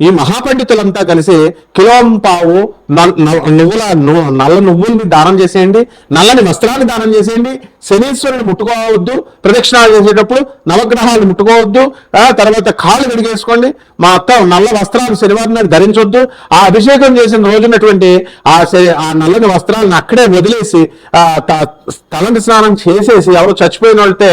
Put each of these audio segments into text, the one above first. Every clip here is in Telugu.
ఈ మహాపండితులంతా కలిసి కిలోం పావు నల్- నల్- నువ్వుల ను- నల్ల నువ్వుల్ని దానం చేసేయండి నల్లని వస్త్రాన్ని దానం చేసేయండి శనీశ్వరుని ముట్టుకోవద్దు ప్రదక్షిణాలు చేసేటప్పుడు నవగ్రహాలు ముట్టుకోవద్దు ఆ తర్వాత కాళ్ళు విడిగేసుకోండి మా అక్క నల్ల వస్త్రాలు శనివారం నాడు ధరించొద్దు ఆ అభిషేకం చేసిన రోజునటువంటి ఆ శ- ఆ నల్లని వస్త్రాలను అక్కడే వదిలేసి ఆ తలంటి స్నానం చేసేసి ఎవరు చచ్చిపోయిన వాళ్ళతే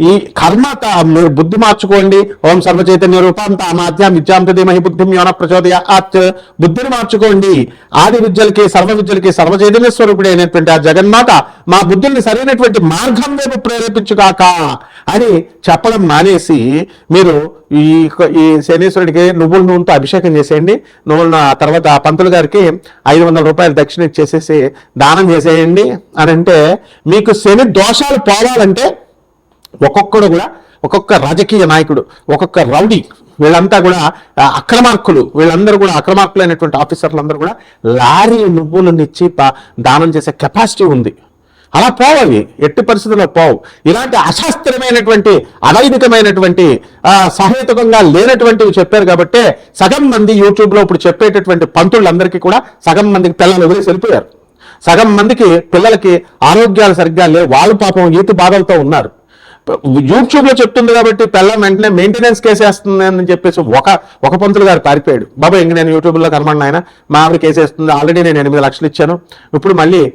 ఈ కర్మ మీరు బుద్ధి మార్చుకోండి. ఓం సర్వచైతన్య రూపాంత రూపం తామాధ్యాం విద్యాం తదేమహి బుద్ధిం యోన ప్రచోదయ ఆత్ బుద్ధిని మార్చుకోండి. ఆది విద్యలకి సర్వ విద్యలకి సర్వచైతన్య స్వరూపుడు అయినటువంటి ఆ జగన్మాత మా బుద్ధుల్ని సరైనటువంటి మార్గం వైపు ప్రేరేపించుగాక అని చెప్పడం మానేసి మీరు ఈ ఈ శనీశ్వరుడికి నువ్వుల నూనెతో అభిషేకం చేసేయండి. నువ్వుల తర్వాత పంతులు గారికి ఐదు వందల రూపాయలు దక్షిణ ఇచ్చేసేసి దానం చేసేయండి. అని అంటే మీకు శని దోషాలు పోవాలంటే ఒక్కొక్కడు కూడా ఒక్కొక్క రాజకీయ నాయకుడు ఒక్కొక్క రౌడీ వీళ్ళంతా కూడా అక్రమార్కులు వీళ్ళందరూ కూడా అక్రమార్కులైనటువంటి ఆఫీసర్లు అందరూ కూడా లారీ నువ్వులు నిచ్చి దానం చేసే కెపాసిటీ ఉంది. అలా పోవాలి ఎట్టి పరిస్థితుల్లో పోవు. ఇలాంటి అశాస్త్రమైనటువంటి అనైతికమైనటువంటి సహేతుకంగా లేనటువంటివి చెప్పారు కాబట్టి సగం మంది యూట్యూబ్లో ఇప్పుడు చెప్పేటటువంటి పంతులందరికీ కూడా సగం మందికి పిల్లలు వదిలేసి వెళ్ళిపోయారు. సగం మందికి పిల్లలకి ఆరోగ్యాలు సరిగ్గా లేవు. వాళ్ళు పాపం ఈతి బాధలతో ఉన్నారు. యూట్యూబ్లో చెప్తుంది కాబట్టి పెళ్ళం వెంటనే మెయింటెనెన్స్ కేసేస్తుంది అని చెప్పేసి ఒక ఒక పంతులు గారు పారిపోయాడు. బాబా ఇంక నేను యూట్యూబ్లో కనబడిన ఆయన మా ఆవిడ కేసేస్తుంది. ఆల్రెడీ నేను ఎనిమిది లక్షలు ఇచ్చాను. ఇప్పుడు మళ్ళీ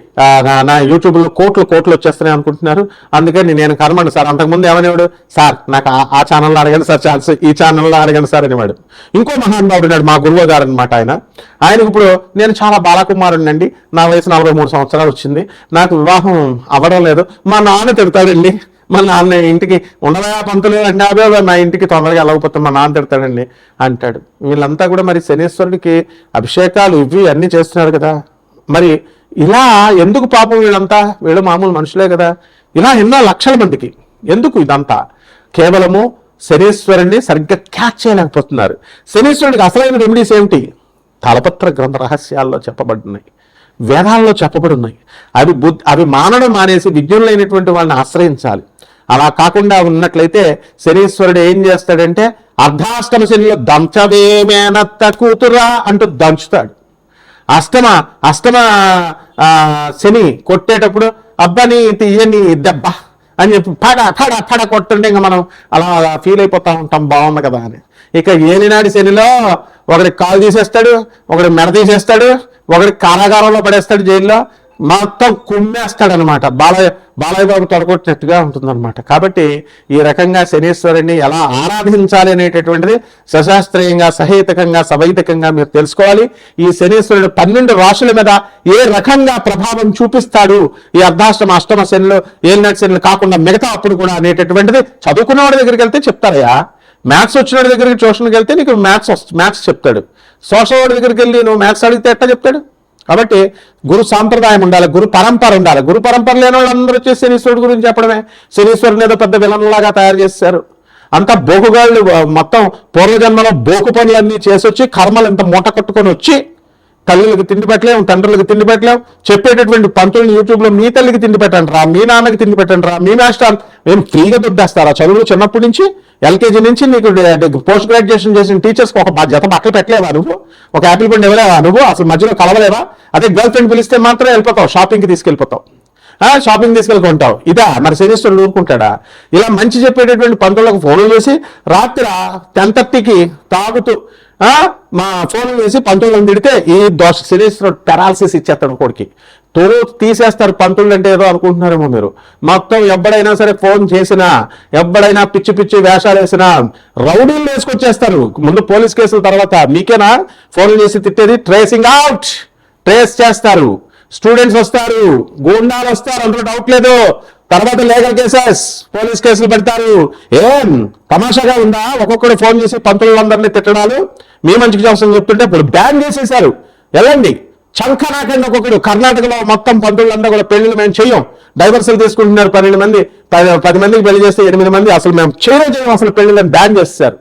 నా- యూట్యూబ్లో కోట్లు కోట్లు వచ్చేస్తున్నాయి అనుకుంటున్నారు. అందుకని నేను కనబడి సార్ అంతకుముందు ఏమనేవాడు? సార్ నాకు ఆ- ఛానల్లో అడగండి సార్ ఛాన్స్ ఈ ఛానల్లో అడగండి సార్ అనేవాడు. ఇంకో మహానుభావుడు ఉన్నాడు మా గురువు గారు అనమాట ఆయన. ఆయనకు ఇప్పుడు నేను చాలా బాలకుమారుడిని అండి నా వయసు నలభై మూడు సంవత్సరాలు వచ్చింది. నాకు వివాహం అవ్వడం లేదు. మా నాన్న తిడతాడండి. మా నాన్న ఇంటికి ఉండవా పంతులు అంటే అదే మా నా ఇంటికి తొందరగా వెళ్ళకపోతాం మా నాన్న తిడతాడండి అంటాడు. వీళ్ళంతా కూడా మరి శనీశ్వరుడికి అభిషేకాలు ఇవి అన్నీ చేస్తున్నారు కదా. మరి ఇలా ఎందుకు పాపం వీళ్ళంతా? వీళ్ళు మామూలు మనుషులే కదా. ఇలా ఎన్నో లక్షల మందికి ఎందుకు ఇదంతా? కేవలము శనీశ్వరుణ్ణి సరిగ్గా క్యాచ్ చేయలేకపోతున్నారు. శనీశ్వరుడికి అసలైన రెమెడీస్ ఏమిటి? తలపత్ర గ్రంథ రహస్యాల్లో చెప్పబడినాయి వేదాల్లో చెప్పబడి ఉన్నాయి అవి బుద్ధి అవి మానడం మానేసి విజ్ఞులైనటువంటి వాళ్ళని ఆశ్రయించాలి. అలా కాకుండా ఉన్నట్లయితే శనీశ్వరుడు ఏం చేస్తాడంటే అర్ధాష్టమ శనిలో దంచవేమేనత్త కూతురా అంటూ దంచుతాడు. అష్టమ అష్టమ ఆ, శని కొట్టేటప్పుడు అబ్బని తీయని దెబ్బ అని చెప్పి పడ పడ పడ కొట్టుంటే ఇంకా మనం అలా ఫీల్ అయిపోతా ఉంటాం బాగుంది కదా అని. ఇక ఏలినాడు శనిలో ఒకరికి కాలు తీసేస్తాడు ఒకటి మెడ తీసేస్తాడు ఒకటి కారాగారంలో పడేస్తాడు జైల్లో మొత్తం కుమ్మేస్తాడనమాట. బాలయ్య బాలయ్య బాబు తొడగొట్టినట్టుగా ఉంటుందన్నమాట. కాబట్టి ఈ రకంగా శనీశ్వరుని ఎలా ఆరాధించాలి అనేటటువంటిది సశాస్త్రీయంగా సహేతకంగా సవైతికంగా మీరు తెలుసుకోవాలి. ఈ శనీశ్వరుడు పన్నెండు రాశుల మీద ఏ రకంగా ప్రభావం చూపిస్తాడు? ఈ అర్ధాష్టమ అష్టమ శనులు ఏలినాటి శనులు కాకుండా మిగతా అప్పుడు కూడా అనేటటువంటిది చదువుకున్నవాడి దగ్గరికి వెళ్తే చెప్తారయ్యా. మ్యాథ్స్ వచ్చిన వాడి దగ్గరికి ట్యూషన్కి వెళ్తే నీకు మ్యాథ్స్ మ్యాథ్స్ చెప్తాడు. సోషల్ వాడి దగ్గరికి వెళ్ళి నువ్వు మ్యాథ్స్ అడిగితే ఎట్లా చెప్తాడు? కాబట్టి గురు సాంప్రదాయం ఉండాలి గురు పరంపర ఉండాలి. గురు పరంపర లేని వాళ్ళందరూ వచ్చి శనీశ్వరుడు గురించి చెప్పడమే. శనీశ్వరుని ఏదో పెద్ద విలన్లాగా తయారు చేశారు. అంతా బోకుగాళ్ళు మొత్తం పూర్వజన్మలో బోకు పనులన్నీ చేసి వచ్చి కర్మలు ఇంత మూట కట్టుకొని వచ్చి తల్లులకు తిండి పెట్టలేము తండ్రులకు తిండి పెట్టలేము చెప్పేటటువంటి పంతులను యూట్యూబ్లో మీ తల్లికి తిండి పెట్టండి రా మీ నాన్నకి తిండి పెట్టండి రా మీ మాస్టర్ మేము ఫ్రీగా దుద్దేస్తారా చదువులు చిన్నప్పటి నుంచి ఎల్కేజీ నుంచి నీకు పోస్ట్ గ్రాడ్యుయేషన్ చేసిన టీచర్స్కి ఒక జత బట్టలు పెట్టలేవా నువ్వు? ఒక యాపిల్ పండు ఇవ్వలేవా నువ్వు? అసలు మధ్యలో కలవలేవా? అదే గర్ల్ ఫ్రెండ్ పిలిస్తే మాత్రం వెళ్ళిపోతావు షాపింగ్కి తీసుకెళ్ళిపోతావు. ఆ, షాపింగ్ తీసుకెళ్ళుకుంటావు ఇదా మరి శనీశ్వరుడు ఊరుకుంటాడా? ఇలా మంచి చెప్పేటటువంటి పంతులకు ఫోన్లు చేసి రాత్రి టెన్ థర్టీకి తాగుతూ మా ఫోన్లు వేసి పంతులను తిడితే ఈ దోష శనీశ్వరుడు పెరాలసిస్ ఇచ్చేస్తాడు కొడుకి తొలు తీసేస్తారు పంతులు అంటే ఏదో అనుకుంటున్నారేమో మీరు. మొత్తం ఎప్పుడైనా సరే ఫోన్ చేసినా ఎప్పుడైనా పిచ్చి పిచ్చి వేషాలు వేసినా రౌడీలు వేసుకొచ్చేస్తారు. ముందు పోలీస్ కేసుల తర్వాత మీకేనా? ఫోన్లు చేసి తిట్టేది ట్రేసింగ్ అవుట్. ట్రేస్ చేస్తారు. స్టూడెంట్స్ వస్తారు. గూండాలు వస్తారు. అందులో డౌట్ లేదు. తర్వాత లీగల్ కేసెస్ పోలీస్ కేసులు పెడతారు. ఏం? తమాషాగా ఉందా? ఒక్కొక్కడు ఫోన్ చేసి పంతులందరినీ తిట్టడాలు. మీ మంచికి చేస్తామని చెప్తుంటే ఇప్పుడు బ్యాన్ చేసేశారు. వెళ్ళండి. చంకనాకండి ఒక్కొక్కడు కర్ణాటకలో మొత్తం పంతులందరూ కూడా పెళ్ళిలు మేము చేయం డైవర్సల్ తీసుకుంటున్నారు పన్నెండు మంది. పది పది మందికి పెళ్ళి చేస్తే ఎనిమిది మంది. అసలు మేము చేయడం చేయం అసలు పెళ్ళిళ్ళని బ్యాన్ చేస్తారు.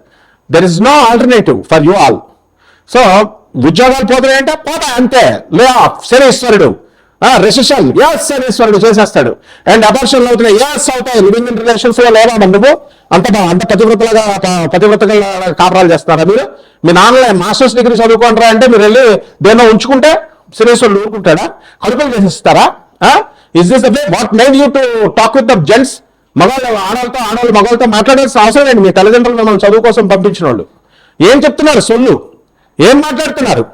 There is no alternative for you all so ఉద్యోగాలు పోతున్నాయంటే పోతాయి అంతే. లే ఆఫ్ శనీశ్వరుడు. రెసిషన్ ఎస్ శనీశ్వరుడు చేసేస్తాడు. అండ్ అపర్షన్లు అవుతున్నాయి. ఎస్ అవుతాయి. లివింగ్ ఇన్ రిలేషన్స్లో లేదా నువ్వు? అంత అంత పతివ్రతలుగా ప- పతివ్రతగా కాపురాలు చేస్తారా మీరు? మీ నాన్న మాస్టర్స్ డిగ్రీ చదువుకుంటారా అంటే మీరు వెళ్ళి దేన్నో ఉంచుకుంటే శనీశ్వరుడు ఊరుకుంటాడా? కడుపులు చేసిస్తారా is this the what made you to talk with the gents మగవాళ్ళు ఆడవాళ్ళతో ఆడవాళ్ళు మగవాళ్ళతో మాట్లాడాల్సిన అవసరం లేదు మీ తల్లిదండ్రులు మిమ్మల్ని చదువు కోసం పంపించిన వాళ్ళు. ఏం చెప్తున్నారు? సొల్లు. ఏం మాట్లాడుతున్నారు?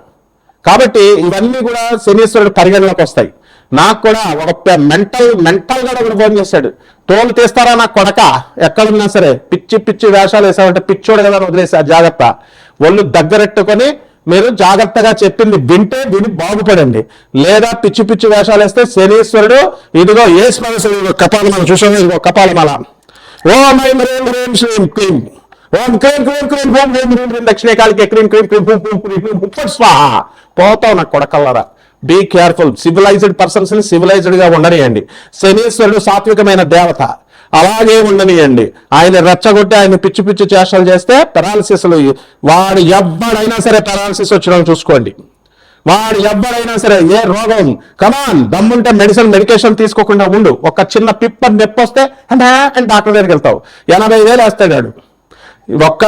కాబట్టి ఇవన్నీ కూడా శనీశ్వరుడు పరిగణలోకి వస్తాయి. నాకు కూడా ఒక మెంటల్ మెంటల్గా ఒకటి ఫోన్ చేశాడు. తోలు తీస్తారా నాకు కొడక? ఎక్కడున్నా సరే. పిచ్చి పిచ్చి వేషాలు వేసామంటే పిచ్చోడు కదా వదిలేసా. జాగ్రత్త. ఒళ్ళు దగ్గరెట్టుకొని మీరు జాగ్రత్తగా చెప్పింది వింటే విని బాగుపడండి. లేదా పిచ్చి పిచ్చి వేషాలు వేస్తే శనీశ్వరుడు ఇదిగో ఏ స్మరణ కపాలమాల చూసాము ఇదిగో కపాలమాల. ఓం ఐం రేం రేం శ్రీం క్లీం. ఓం క్రీం క్రీం క్రీం ఓం హ్రీం హ్రీం హ్రీం దక్షిణకాలికి క్రీం క్రీం క్రీం హూం హూం క్రీం హూం హుప్పట్ స్వాహ. పోతావు నాకు కొడకల్లరా. బీ కేర్ఫుల్ సివిలైజ్డ్ పర్సన్స్ని సివిలైజ్డ్గా ఉండనియండి. శనీశ్వరుడు సాత్వికమైన దేవత. అలాగే ఉండనియండి. ఆయన రెచ్చగొట్టి ఆయన పిచ్చి పిచ్చి చేష్టలు చేస్తే పెరాలసిస్లు వాడు ఎవ్వడైనా సరే పెరాలసిస్ వచ్చిన చూసుకోండి. వాడు ఎవ్వడైనా సరే ఏ రోగం కమాన్ దమ్ముంటే మెడిసిన్ మెడికేషన్ తీసుకోకుండా ఉండు. ఒక చిన్న పిప్పర్ నొప్పి వస్తే అంటే అని డాక్టర్ దగ్గరికి వెళ్తావు. ఎనభై వేలు వేస్తాడు ఒక్క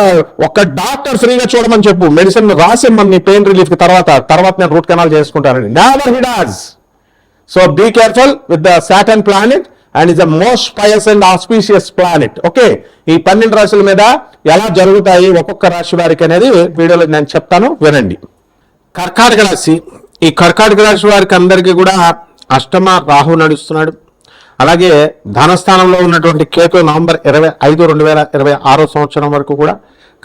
ఒక్క డాక్టర్ ఫ్రీగా చూడమని చెప్పు. మెడిసిన్ రాసిమ్మని నీ పెయిన్ రిలీఫ్ తర్వాత తర్వాత నేను రూట్ కెనాల్ చేసుకుంటానని. Never హిడాజ్ so be careful with the Saturn planet and is the most pious and auspicious planet okay ఈ పన్నెండు రాశుల మీద ఎలా జరుగుతాయి ఒక్కొక్క రాశి వారికి అనేది వీడియోలో నేను చెప్తాను వినండి. కర్కాటక రాశి. ఈ కర్కాటక రాశి వారికి అందరికీ కూడా అష్టమ రాహు నడుస్తున్నాడు. అలాగే ధనస్థానంలో ఉన్నటువంటి కేతు నవంబర్ ఇరవై ఐదు రెండు వేల ఇరవై ఆరో సంవత్సరం వరకు కూడా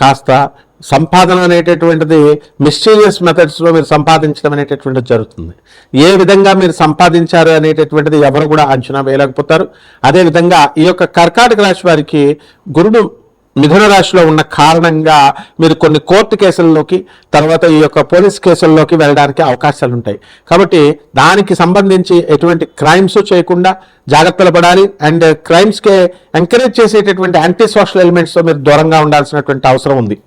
కాస్త సంపాదన అనేటటువంటిది మిస్టీరియస్ మెథడ్స్లో మీరు సంపాదించడం అనేటటువంటిది జరుగుతుంది. ఏ విధంగా మీరు సంపాదించారు అనేటటువంటిది ఎవరు కూడా అంచనా వేయలేకపోతారు. అదేవిధంగా ఈ యొక్క కర్కాటక రాశి వారికి గురుడు మిథున రాశిలో ఉన్న కారణంగా మీరు కొన్ని కోర్టు కేసుల్లోకి తర్వాత ఈ యొక్క పోలీస్ కేసుల్లోకి వెళ్ళడానికి అవకాశాలు ఉంటాయి కాబట్టి దానికి సంబంధించి ఎటువంటి క్రైమ్స్ చేయకుండా జాగ్రత్తలు పడాలి. అండ్ క్రైమ్స్కే ఎంకరేజ్ చేసేటటువంటి యాంటీ సోషల్ ఎలిమెంట్స్తో మీరు దూరంగా ఉండాల్సినటువంటి అవసరం ఉంది.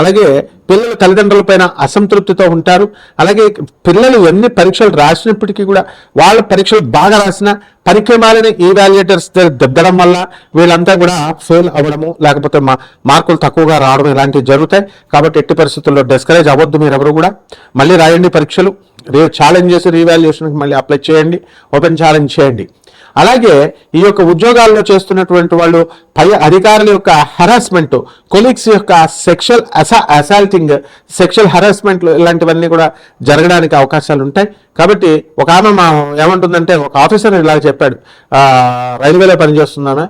అలాగే పిల్లలు తల్లిదండ్రులపైన అసంతృప్తితో ఉంటారు. అలాగే పిల్లలు ఎన్ని పరీక్షలు రాసినప్పటికీ కూడా వాళ్ళ పరీక్షలు బాగా రాసిన పరిక్రమాలని ఈవాల్యుయేటర్స్ దిద్దడం వల్ల వీళ్ళంతా కూడా ఫెయిల్ అవ్వడము లేకపోతే మా మార్కులు తక్కువగా రావడం ఇలాంటివి జరుగుతాయి. కాబట్టి ఎట్టి పరిస్థితుల్లో డిస్కరేజ్ అవ్వద్దు మీరు ఎవరు కూడా. మళ్ళీ రాయండి పరీక్షలు. రే ఛాలెంజ్ చేసి రీవాల్యుయేషన్కి మళ్ళీ అప్లై చేయండి. ఓపెన్ ఛాలెంజ్ చేయండి. అలాగే ఈ యొక్క ఉద్యోగాల్లో చేస్తున్నటువంటి వాళ్ళు పై అధికారుల యొక్క హరాస్మెంట్ కొలీగ్స్ యొక్క సెక్షువల్ అసా అసాల్టింగ్ సెక్షువల్ హరాస్మెంట్లు ఇలాంటివన్నీ కూడా జరగడానికి అవకాశాలు ఉంటాయి. కాబట్టి ఒక ఆమె మా ఏమంటుందంటే ఒక ఆఫీసర్ ఇలా చెప్పాడు. రైల్వేలో పనిచేస్తున్నాను?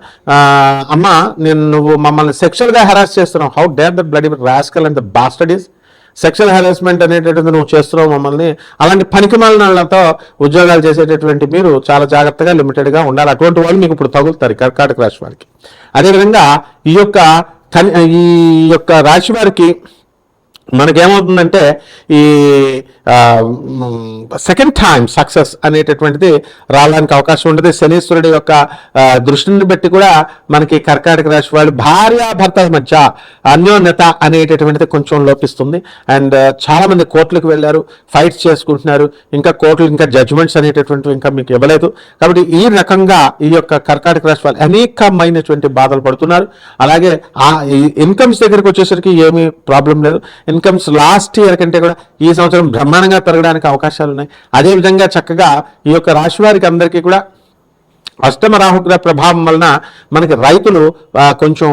అమ్మ నేను నువ్వు మమ్మల్ని సెక్షువల్గా హెరాస్ చేస్తున్నావు. How dare the blood rascal and the bastards sexual harassment అనేటటువంటి నువ్వు చేస్తున్నావు మమ్మల్ని అలాంటి పనికిమాలినతో ఉద్యోగాలు చేసేటటువంటి మీరు చాలా జాగ్రత్తగా లిమిటెడ్గా ఉండాలి. అటువంటి వాళ్ళు మీకు ఇప్పుడు తగులుతారు కర్కాటక రాశి వారికి. అదేవిధంగా ఈ యొక్క ఈ యొక్క రాశి వారికి మనకేమవుతుందంటే ఈ సెకండ్ టైం సక్సెస్ అనేటటువంటిది రావడానికి అవకాశం ఉంటుంది శనీశ్వరుడి యొక్క దృష్టిని బట్టి కూడా మనకి కర్కాటక రాశి వాళ్ళు భార్యాభర్తల మధ్య అన్యోన్యత అనేటటువంటిది కొంచెం లోపిస్తుంది. అండ్ చాలామంది కోర్టులకు వెళ్ళారు ఫైట్స్ చేసుకుంటున్నారు. ఇంకా కోర్టులు ఇంకా జడ్జిమెంట్స్ అనేటటువంటివి ఇంకా మీకు ఇవ్వలేదు. కాబట్టి ఈ రకంగా ఈ యొక్క కర్కాటక రాశి వాళ్ళు అనేకమైనటువంటి బాధలు పడుతున్నారు. అలాగే ఆ ఇన్కమ్స్ దగ్గరికి వచ్చేసరికి ఏమీ ప్రాబ్లం లేదు. ఇన్కమ్స్ లాస్ట్ ఇయర్ కంటే కూడా ఈ సంవత్సరం బ్రహ్మాండంగా పెరగడానికి అవకాశాలు ఉన్నాయి. అదేవిధంగా చక్కగా ఈ యొక్క రాశి వారికి అందరికీ కూడా అష్టమ రాహుగ్రహ ప్రభావం వలన మనకి రైతులు కొంచెం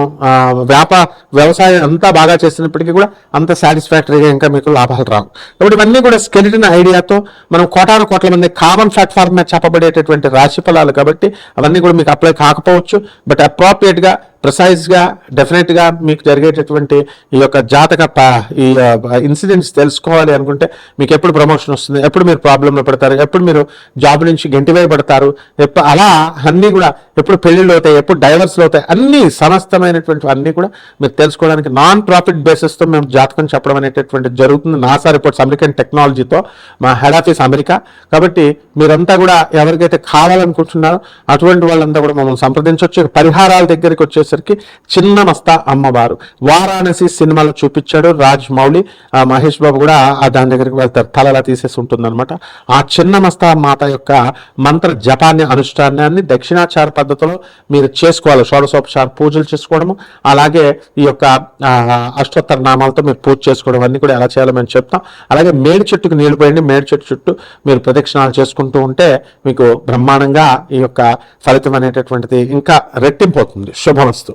వ్యాపార వ్యాప వ్యవసాయం అంతా బాగా చేసినప్పటికీ కూడా అంత సాటిస్ఫాక్టరీగా ఇంకా మీకు లాభాలు రావు. కాబట్టి ఇవన్నీ కూడా స్కెలిటన్ ఐడియాతో మనం కోటాను కోట్ల మంది కామన్ ప్లాట్ఫామ్ మీద చెప్పబడేటటువంటి రాశి ఫలాలు కాబట్టి అవన్నీ కూడా మీకు అప్లై కాకపోవచ్చు. బట్ అప్రోప్రియేట్గా ప్రిసైజ్గా డెఫినెట్గా మీకు జరిగేటటువంటి ఈ యొక్క జాతక ఈ ఇన్సిడెంట్స్ తెలుసుకోవాలి అనుకుంటే మీకు ఎప్పుడు ప్రమోషన్ వస్తుంది ఎప్పుడు మీరు ప్రాబ్లంలో పడతారు ఎప్పుడు మీరు జాబ్ నుంచి గెంటివేయబడతారు అలా అన్నీ కూడా ఎప్పుడు పెళ్ళిళ్ళు అవుతాయి ఎప్పుడు డైవర్స్లు అవుతాయి అన్ని సమస్తమైనటువంటి అన్నీ కూడా మీరు తెలుసుకోవడానికి నాన్ ప్రాఫిట్ బేసిస్తో మేము జాతకం చెప్పడం అనేటటువంటి జరుగుతుంది. నాసా రిపోర్ట్స్ అమెరికన్ టెక్నాలజీతో మా హెడ్ ఆఫీస్ అమెరికా. కాబట్టి మీరంతా కూడా ఎవరికైతే కావాలనుకుంటున్నారో అటువంటి వాళ్ళంతా కూడా మమ్మల్ని సంప్రదించవచ్చు. పరిహారాల దగ్గరికి వచ్చేసరికి చిన్న మస్తా అమ్మవారు. వారాణసి సినిమాలో చూపించాడు రాజ్ మౌళి. ఆ మహేష్ బాబు కూడా ఆ దాని దగ్గరికి వెళ్తారు. తలలా తీసేసి ఉంటుంది ఆ చిన్న మస్తా మాత యొక్క మంత్ర జపాన్ని అనుష్ఠానాన్ని దక్షిణాచార పద్ధతిలో మీరు చేసుకోవాలి. షోడశోపచార పూజలు చేసుకోవడము అలాగే ఈ యొక్క అష్టోత్తర నామాలతో మీరు పూజ చేసుకోవడం అన్ని కూడా ఎలా చేయాలో మేము చెప్తాం. అలాగే మేడి చెట్టుకు నీళ్ళు పోయండి. మేడి చెట్టు చుట్టూ మీరు ప్రదక్షిణాలు చేసుకుంటూ ఉంటే మీకు బ్రహ్మాండంగా ఈ యొక్క ఫలితం అనేటటువంటిది ఇంకా రెట్టింపు అవుతుంది. శుభమస్తు.